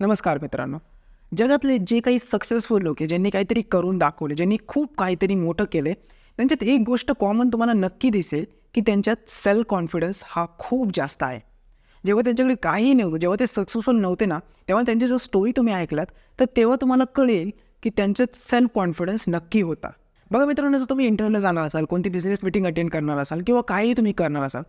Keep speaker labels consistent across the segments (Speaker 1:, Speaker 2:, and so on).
Speaker 1: नमस्कार मित्रांनो. जगातले जे काही सक्सेसफुल लोक आहे ज्यांनी काहीतरी करून दाखवले ज्यांनी खूप काहीतरी मोठं केले त्यांच्यात एक गोष्ट कॉमन तुम्हाला नक्की दिसेल की त्यांच्यात सेल्फ कॉन्फिडन्स हा खूप जास्त आहे. जेव्हा त्यांच्याकडे काहीही नव्हतं जेव्हा ते सक्सेसफुल नव्हते ना तेव्हा त्यांची जर स्टोरी तुम्ही ऐकलात तर तेव्हा तुम्हाला कळेल की त्यांच्यात सेल्फ कॉन्फिडन्स नक्की होता. बघा मित्रांनो जर तुम्ही इंटरव्ह्यूला जाणार असाल कोणती बिझनेस मिटिंग अटेंड करणार असाल किंवा काहीही तुम्ही करणार असाल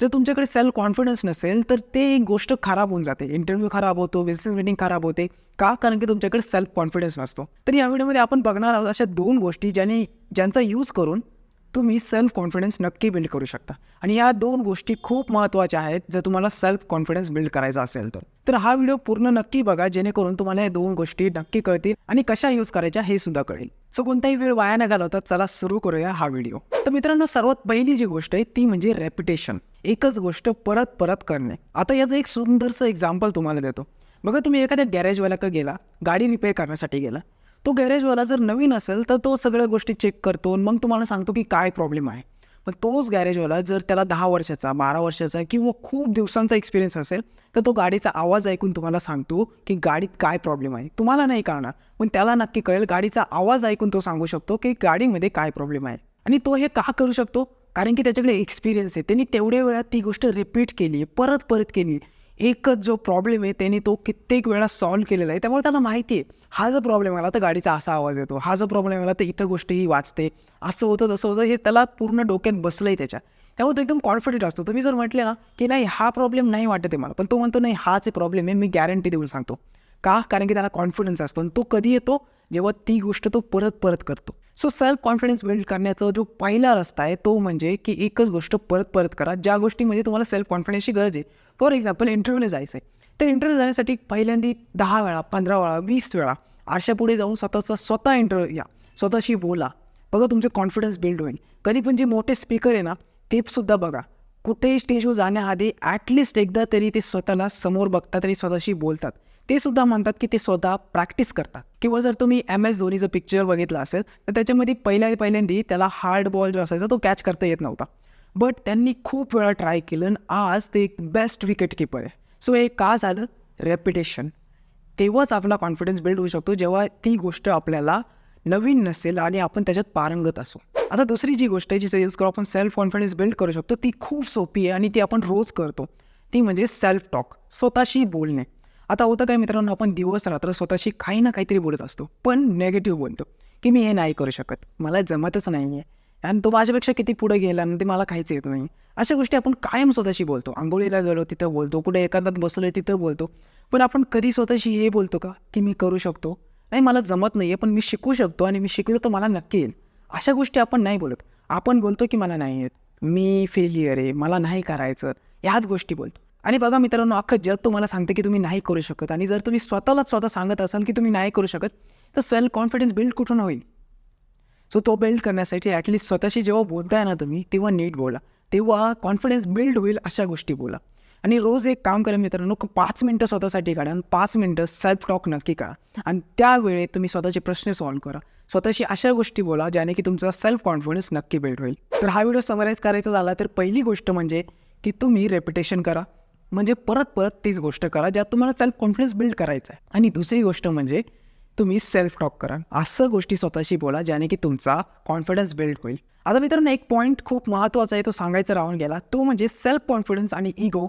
Speaker 1: जर तुमच्याकडे सेल्फ कॉन्फिडन्स नसेल तर ते एक गोष्ट खराब होऊन जाते. इंटरव्ह्यू खराब होतो बिझनेस मीटिंग खराब होते. का? कारण की तुमच्याकडे सेल्फ कॉन्फिडन्स नसतो. तर या व्हिडिओमध्ये आपण बघणार आहोत अशा दोन गोष्टी ज्याने ज्यांचा यूज करून तुम्ही सेल्फ कॉन्फिडन्स नक्की बिल्ड करू शकता. आणि या दोन गोष्टी खूप महत्त्वाच्या आहेत जर तुम्हाला सेल्फ कॉन्फिडन्स बिल्ड करायचा असेल तर. तर हा व्हिडिओ पूर्ण नक्की बघा जेणेकरून तुम्हाला या दोन गोष्टी नक्की कळतील आणि कशा यूज करायच्या हे सुद्धा कळेल. सो कोणताही वेळ वाया न घालवता चला सुरू करूया हा व्हिडिओ तर मित्रांनो सर्वात पहिली जी गोष्ट आहे ती म्हणजे रेप्युटेशन एकच गोष्ट परत परत करणे. आता याचं एक सुंदरसं एक्झाम्पल तुम्हाला देतो. बघा तुम्ही एखाद्या गॅरेजवाल्याकडे गेला गाडी रिपेअर करण्यासाठी गेला. तो गॅरेजवाला जर नवीन असेल तर तो सगळ्या गोष्टी चेक करतो मग तुम्हाला सांगतो की काय प्रॉब्लेम आहे. पण तोच गॅरेजवाला जर त्याला दहा वर्षाचा बारा वर्षाचा किंवा खूप दिवसांचा एक्सपिरियन्स असेल तर तो गाडीचा आवाज ऐकून तुम्हाला सांगतो की गाडीत काय प्रॉब्लेम आहे. तुम्हाला नाही कळणार पण त्याला नक्की कळेल गाडीचा आवाज ऐकून तो सांगू शकतो की गाडीमध्ये काय प्रॉब्लेम आहे. आणि तो हे का करू शकतो? कारण की त्याच्याकडे एक्सपिरियन्स आहे. त्यांनी तेवढ्या वेळात ती गोष्ट रिपीट केली परत परत केली एकच जो प्रॉब्लेम आहे त्याने तो कित्येक वेळा सॉल्व्ह केलेला आहे. त्यामुळे त्याला माहिती आहे हा जो प्रॉब्लेम आला तर गाडीचा असा आवाज येतो. हा जो प्रॉब्लेम आला तर इथं गोष्ट ही वाचते. असं होतं तसं होतं हे त्याला पूर्ण डोक्यात बसलं आहे त्याच्या. त्यामुळे तो एकदम कॉन्फिडंट असतो. तुम्ही जर म्हटले ना की नाही हा प्रॉब्लेम नाही वाटत आहे मला पण तो म्हणतो नाही हाच आहे प्रॉब्लेम आहे मी गॅरंटी देऊन सांगतो. का? कारण की त्याला कॉन्फिडन्स असतो आणि तो कधी येतो? जेव्हा ती गोष्ट तो परत परत करतो. सो सेल्फ कॉन्फिडन्स बिल्ड करण्याचा जो पहिला रस्ता आहे तो म्हणजे की एकच गोष्ट परत परत करा ज्या गोष्टीमध्ये तुम्हाला सेल्फ कॉन्फिडन्सची गरज आहे. फॉर एक्झाम्पल इंटरव्ह्यूला जायचं आहे तर इंटरव्ह्यू जाण्यासाठी पहिल्यांदा दहा वेळा पंधरा वेळा वीस वेळा अशा पुढे जाऊन स्वतःचा स्वतः इंटरव्ह्यू या स्वतःशी बोला. बघा तुमचं कॉन्फिडन्स बिल्ड होईल. कधी पण जे मोठे स्पीकर आहे ना ते सुद्धा बघा. कुठेही स्टेजवर जाण्याआधी ॲटलिस्ट एकदा तरी ते स्वतःला समोर बघतात आणि स्वतःशी बोलतात. ते सुद्धा म्हणतात की ते स्वतः प्रॅक्टिस करतात. किंवा जर तुम्ही एम एस धोनीचं पिक्चर बघितलं असेल तर त्याच्यामध्ये पहिल्या पहिल्यांदी त्याला हार्ड बॉल जो असायचा तो कॅच करता येत नव्हता. बट त्यांनी खूप वेळा ट्राय केलं आणि आज ते एक बेस्ट विकेट किपर आहे. सो हे का झालं? रेप्युटेशन तेव्हाच आपला कॉन्फिडन्स बिल्ड होऊ शकतो जेव्हा ती गोष्ट आपल्याला नवीन नसेल आणि आपण त्याच्यात पारंगत असू. आता दुसरी जी गोष्ट आहे जिचा यूज करून आपण सेल्फ कॉन्फिडन्स बिल्ड करू शकतो ती खूप सोपी आहे आणि ती आपण रोज करतो. ती म्हणजे सेल्फ टॉक स्वतःशी बोलणे. आता होतं काय मित्रांनो आपण दिवस रात्र स्वतःशी काही ना काहीतरी बोलत असतो पण नेगेटिव्ह बोलतो की मी हे नाही करू शकत मला जमतच नाही आहे आणि तो माझ्यापेक्षा किती पुढे गेला आणि ते मला काहीच येत नाही. अशा गोष्टी आपण कायम स्वतःशी बोलतो. आंघोळीला गेलो तिथं बोलतो कुठे एखाद्यात बसलो तिथं बोलतो. पण आपण कधी स्वतःशी हे बोलतो का की मी करू शकतो? नाही मला जमत नाही आहे पण मी शिकू शकतो आणि मी शिकलो तर मला नक्की येईल. अशा गोष्टी आपण नाही बोलत. आपण बोलतो की मला नाही येत. मी फेलियर आहे. मला नाही करायचं. ह्याच गोष्टी बोलतो. आणि बघा मित्रांनो अख्खं जग तुम्हाला सांगते की तुम्ही नाही करू शकत. आणि जर तुम्ही स्वतःलाच स्वतः सांगत असाल की तुम्ही नाही करू शकत तर सेल्फ कॉन्फिडन्स बिल्ड कुठून होईल? सो तो बिल्ड करण्यासाठी ॲटलिस्ट स्वतःशी जेव्हा बोलताय ना तुम्ही तेव्हा नीट बोला. तेव्हा कॉन्फिडन्स बिल्ड होईल अशा गोष्टी बोला. आणि रोज एक काम करा मित्रांनो पाच मिनटं स्वतःसाठी काढा आणि पाच मिनटं सेल्फ टॉक नक्की करा. आणि त्यावेळेत तुम्ही स्वतःचे प्रश्न सॉल्व्ह करा. स्वतःशी अशा गोष्टी बोला ज्याने की तुमचा सेल्फ कॉन्फिडन्स नक्की बिल्ड होईल. तर हा व्हिडिओ समराईज करायचा झाला तर पहिली गोष्ट म्हणजे की तुम्ही रेपिटेशन करा. म्हणजे परत परत तीच गोष्ट करा ज्यात तुम्हाला सेल्फ कॉन्फिडन्स बिल्ड करायचा आहे आणि दुसरी गोष्ट म्हणजे तुम्ही सेल्फ टॉक करा. असं गोष्टी स्वतःशी बोला ज्याने की तुमचा कॉन्फिडन्स बिल्ड होईल. आता मित्रांनो एक पॉईंट खूप महत्त्वाचा आहे तो सांगायचा राहून गेला. तो म्हणजे सेल्फ कॉन्फिडन्स आणि इगो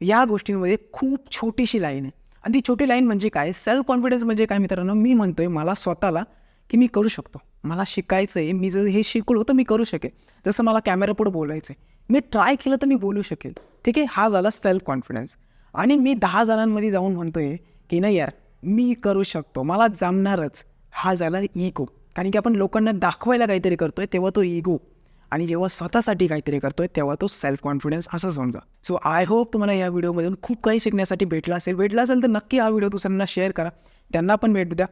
Speaker 1: या गोष्टींमध्ये खूप छोटीशी लाईन आहे. आणि ती छोटी लाईन म्हणजे काय? सेल्फ कॉन्फिडन्स म्हणजे काय मित्रांनो? मी म्हणतोय मला स्वतःला की मी करू शकतो. मला शिकायचं आहे मी जर हे शिकलो तर मी करू शकेल जसं मला कॅमेरापुढं बोलायचं आहे मी ट्राय केलं तर मी बोलू शकेल ठीक आहे? हा झाला सेल्फ कॉन्फिडन्स आणि मी दहा जणांमध्ये जाऊन म्हणतोय की नाही यार मी करू शकतो. मला जमणारच. हा झाला इगो कारण की आपण लोकांना दाखवायला काहीतरी करतोय तेव्हा तो इगो आणि जेव्हा स्वतःसाठी काहीतरी करतोय तेव्हा तो सेल्फ कॉन्फिडन्स असं समजा. सो आय होप तुम्हाला या व्हिडिओमधून खूप काही शिकण्यासाठी भेटला असेल. भेटला असेल तर नक्की हा व्हिडिओ दुसऱ्यांना शेअर करा. त्यांना पण भेटू द्या.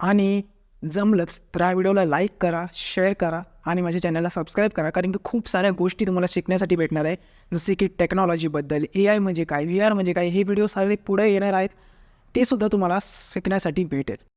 Speaker 1: आणि जमलंच तर हा व्हिडिओला लाईक करा शेअर करा आणि माझ्या चॅनलला सबस्क्राईब करा. कारण की खूप साऱ्या गोष्टी तुम्हाला शिकण्यासाठी भेटणार आहे. जसे की टेक्नॉलॉजीबद्दल ए आय म्हणजे काय व्ही आर म्हणजे काय हे व्हिडिओ सगळे पुढे येणार आहेत. ते सुद्धा तुम्हाला शिकण्यासाठी भेटेल.